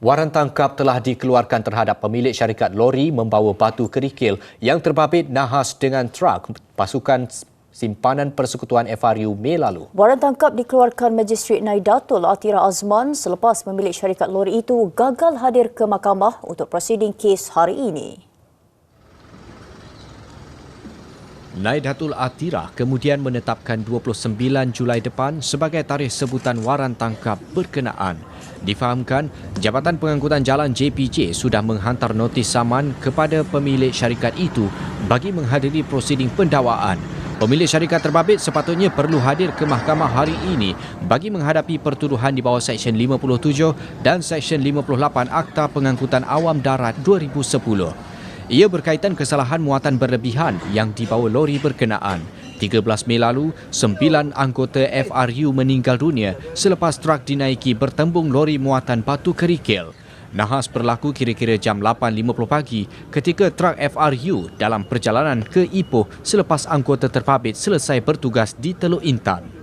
Waran tangkap telah dikeluarkan terhadap pemilik syarikat lori membawa batu kerikil yang terbabit nahas dengan truk pasukan simpanan persekutuan FRU Mei lalu. Waran tangkap dikeluarkan Magistrate Naidatul Atira Azman selepas pemilik syarikat lori itu gagal hadir ke mahkamah untuk prosiding kes hari ini. Naidatul Atira kemudian menetapkan 29 Julai depan sebagai tarikh sebutan waran tangkap berkenaan. Difahamkan, Jabatan Pengangkutan Jalan JPJ sudah menghantar notis saman kepada pemilik syarikat itu bagi menghadiri prosiding pendakwaan. Pemilik syarikat terbabit sepatutnya perlu hadir ke mahkamah hari ini bagi menghadapi pertuduhan di bawah Seksyen 57 dan Seksyen 58 Akta Pengangkutan Awam Darat 2010. Ia berkaitan kesalahan muatan berlebihan yang dibawa lori berkenaan. 13 Mei lalu, sembilan anggota FRU meninggal dunia selepas truk dinaiki bertembung lori muatan batu kerikil. Nahas berlaku kira-kira jam 8.50 pagi ketika truk FRU dalam perjalanan ke Ipoh selepas anggota terpabit selesai bertugas di Teluk Intan.